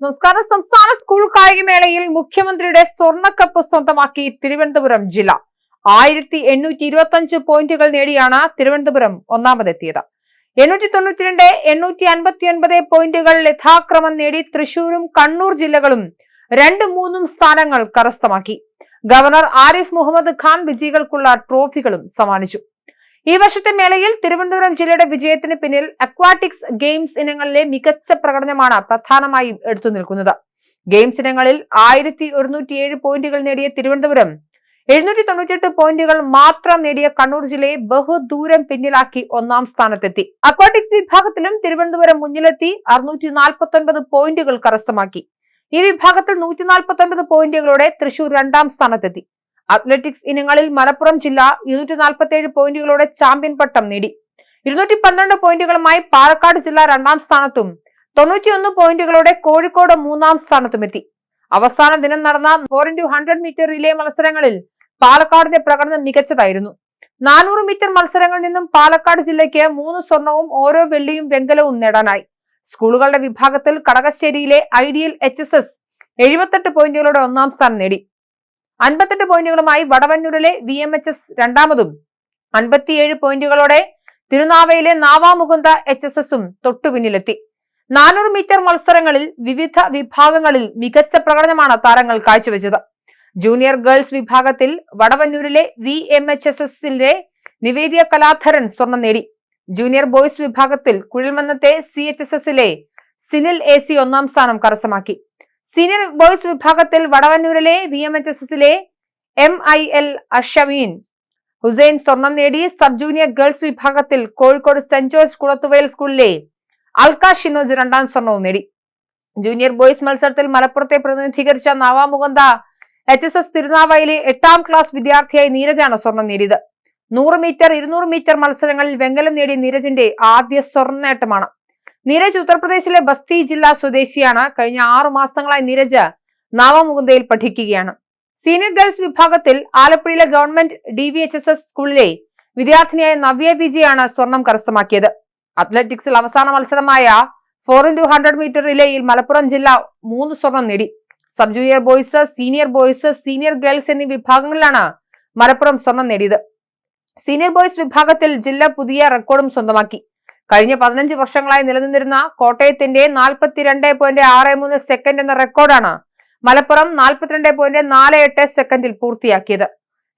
നമസ്കാരം. സംസ്ഥാന സ്കൂൾ കായികമേളയിൽ മുഖ്യമന്ത്രിയുടെ സ്വർണക്കപ്പ് സ്വന്തമാക്കി തിരുവനന്തപുരം ജില്ല. ആയിരത്തി എണ്ണൂറ്റി ഇരുപത്തി അഞ്ച് പോയിന്റുകൾ നേടിയാണ് തിരുവനന്തപുരം ഒന്നാമതെത്തിയത്. എണ്ണൂറ്റി തൊണ്ണൂറ്റിരണ്ട് എണ്ണൂറ്റി അൻപത്തി ഒൻപത് പോയിന്റുകൾ യഥാക്രമം നേടി തൃശൂരും കണ്ണൂർ ജില്ലകളും രണ്ടും മൂന്നും സ്ഥാനങ്ങൾ കരസ്ഥമാക്കി. ഗവർണർ ആരിഫ് മുഹമ്മദ് ഖാൻ വിജയികൾക്കുള്ള ട്രോഫികളും സമ്മാനിച്ചു. ഈ വർഷത്തെ മേളയിൽ തിരുവനന്തപുരം ജില്ലയുടെ വിജയത്തിന് പിന്നിൽ അക്വാട്ടിക്സ് ഗെയിംസ് ഇനങ്ങളിലെ മികച്ച പ്രകടനമാണ് പ്രധാനമായും എടുത്തു നിൽക്കുന്നത്. ഗെയിംസ് ഇനങ്ങളിൽ ആയിരത്തി ഒരുന്നൂറ്റിയേഴ് പോയിന്റുകൾ നേടിയ തിരുവനന്തപുരം എഴുന്നൂറ്റി തൊണ്ണൂറ്റിയെട്ട് പോയിന്റുകൾ മാത്രം നേടിയ കണ്ണൂർ ജില്ലയെ ബഹുദൂരം പിന്നിലാക്കി ഒന്നാം സ്ഥാനത്തെത്തി. അക്വാട്ടിക്സ് വിഭാഗത്തിലും തിരുവനന്തപുരം മുന്നിലെത്തി അറുന്നൂറ്റി നാൽപ്പത്തൊൻപത് പോയിന്റുകൾ കരസ്ഥമാക്കി. ഈ വിഭാഗത്തിൽ നൂറ്റി നാൽപ്പത്തൊൻപത് പോയിന്റുകളോടെ തൃശൂർ രണ്ടാം സ്ഥാനത്തെത്തി. അത്ലറ്റിക്സ് ഇനങ്ങളിൽ മലപ്പുറം ജില്ല ഇരുന്നൂറ്റി നാൽപ്പത്തി ഏഴ് പോയിന്റുകളോടെ ചാമ്പ്യൻ പട്ടം നേടി. ഇരുന്നൂറ്റി പന്ത്രണ്ട് പോയിന്റുകളുമായി പാലക്കാട് ജില്ല രണ്ടാം സ്ഥാനത്തും തൊണ്ണൂറ്റിയൊന്ന് പോയിന്റുകളോടെ കോഴിക്കോട് മൂന്നാം സ്ഥാനത്തുമെത്തി. അവസാന ദിനം നടന്ന four into hundred metre relay മത്സരങ്ങളിൽ പാലക്കാടിന്റെ പ്രകടനം മികച്ചതായിരുന്നു. നാനൂറ് മീറ്റർ മത്സരങ്ങളിൽ നിന്നും പാലക്കാട് ജില്ലയ്ക്ക് മൂന്ന് സ്വർണവും ഓരോ വെള്ളിയും വെങ്കലവും നേടാനായി. സ്കൂളുകളുടെ വിഭാഗത്തിൽ കടകശ്ശേരിയിലെ ഐഡിയൽ എച്ച് എസ് എസ് എഴുപത്തെട്ട് പോയിന്റുകളോടെ ഒന്നാം സ്ഥാനം നേടി. അൻപത്തെട്ട് പോയിന്റുകളുമായി വടവന്നൂരിലെ വി എം എച്ച് എസ് രണ്ടാമതും. അൻപത്തിയേഴ് പോയിന്റുകളോടെ തിരുനാവയിലെ നാവാമുകുന്ദ എച്ച് എസ് എസും തൊട്ടുപിന്നിലെത്തി നാനൂറ് മീറ്റർ മത്സരങ്ങളിൽ വിവിധ വിഭാഗങ്ങളിൽ മികച്ച പ്രകടനമാണ് താരങ്ങൾ കാഴ്ചവെച്ചത്. ജൂനിയർ ഗേൾസ് വിഭാഗത്തിൽ വടവന്നൂരിലെ വി എം എച്ച് എസ് എസിലെ നിവേദിയ കലാധരൻ സ്വർണം നേടി. ജൂനിയർ ബോയ്സ് വിഭാഗത്തിൽ കുഴൽമന്നത്തെ സി എച്ച് എസ് എസിലെ സിനിൽ എ സി ഒന്നാം സ്ഥാനം കരസ്ഥമാക്കി. സീനിയർ ബോയ്സ് വിഭാഗത്തിൽ വടവന്നൂരിലെ വി എം എച്ച് എസ് എസിലെ M I L Ashameen. Hussain സ്വർണം നേടി സബ് ജൂനിയർ ഗേൾസ് വിഭാഗത്തിൽ കോഴിക്കോട് സെന്റ് ജോർജ് കുളത്തുവയൽ സ്കൂളിലെ അൽക്ക ഷിനോജ് രണ്ടാം സ്വർണവും നേടി. ജൂനിയർ ബോയ്സ് മത്സരത്തിൽ മലപ്പുറത്തെ പ്രതിനിധീകരിച്ച നവാമുകുന്ദ എച്ച് എസ് എസ് തിരുനാവായിലെ എട്ടാം ക്ലാസ് വിദ്യാർത്ഥിയായി നീരജാണ് സ്വർണം നേടിയത്. നൂറ് മീറ്റർ ഇരുന്നൂറ് മീറ്റർ മത്സരങ്ങളിൽ വെങ്കലം നേടിയ നീരജിന്റെ ആദ്യ സ്വർണ നേട്ടമാണ്. നീരജ് ഉത്തർപ്രദേശിലെ ബസ്തി ജില്ലാ സ്വദേശിയാണ്. കഴിഞ്ഞ ആറു മാസങ്ങളായി നീരജ് നവമുകുന്ദയിൽ പഠിക്കുകയാണ്. സീനിയർ ഗേൾസ് വിഭാഗത്തിൽ ആലപ്പുഴയിലെ government D V H S S സ്കൂളിലെ വിദ്യാർത്ഥിനിയായ നവ്യ വിജയാണ് സ്വർണം കരസ്ഥമാക്കിയത്. അത്ലറ്റിക്സിൽ അവസാന മത്സരമായ ഫോർ ഇന്റു ഹൺഡ്രഡ് മീറ്റർ റിലേയിൽ മലപ്പുറം ജില്ല മൂന്ന് സ്വർണം നേടി. Sub junior boys senior boys senior girls എന്നീ വിഭാഗങ്ങളിലാണ് മലപ്പുറം സ്വർണം നേടിയത്. സീനിയർ ബോയ്സ് വിഭാഗത്തിൽ ജില്ല പുതിയ റെക്കോർഡും സ്വന്തമാക്കി. കഴിഞ്ഞ പതിനഞ്ച് വർഷങ്ങളായി നിലനിന്നിരുന്ന കോട്ടയത്തിന്റെ നാൽപ്പത്തിരണ്ട് പോയിന്റ് ആറ് മൂന്ന് സെക്കൻഡ് എന്ന റെക്കോർഡാണ് മലപ്പുറം നാൽപ്പത്തിരണ്ട് പോയിന്റ് നാല് എട്ട് സെക്കൻഡിൽ പൂർത്തിയാക്കിയത്.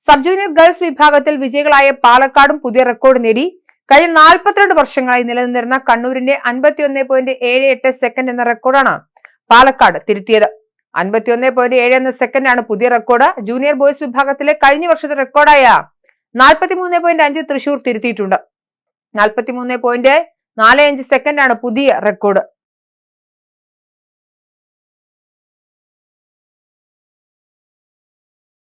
സബ് ജൂനിയർ ഗേൾസ് വിഭാഗത്തിൽ വിജയികളായ പാലക്കാടും പുതിയ റെക്കോർഡ് നേടി. കഴിഞ്ഞ നാൽപ്പത്തിരണ്ട് വർഷങ്ങളായി നിലനിന്നിരുന്ന കണ്ണൂരിന്റെ അൻപത്തിയൊന്ന് പോയിന്റ് ഏഴ് എട്ട് സെക്കൻഡ് എന്ന റെക്കോർഡാണ് പാലക്കാട് തിരുത്തിയത്. അൻപത്തിയൊന്ന് പോയിന്റ് ഏഴ് എന്ന സെക്കൻഡാണ് പുതിയ റെക്കോർഡ് ജൂനിയർ ബോയ്സ് വിഭാഗത്തിലെ കഴിഞ്ഞ വർഷത്തെ റെക്കോർഡായ നാൽപ്പത്തിമൂന്ന് പോയിന്റ് അഞ്ച് തൃശൂർ തിരുത്തിയിട്ടുണ്ട്. നാൽപ്പത്തിമൂന്ന് പോയിന്റ് നാല് അഞ്ച് സെക്കൻഡാണ് പുതിയ റെക്കോർഡ്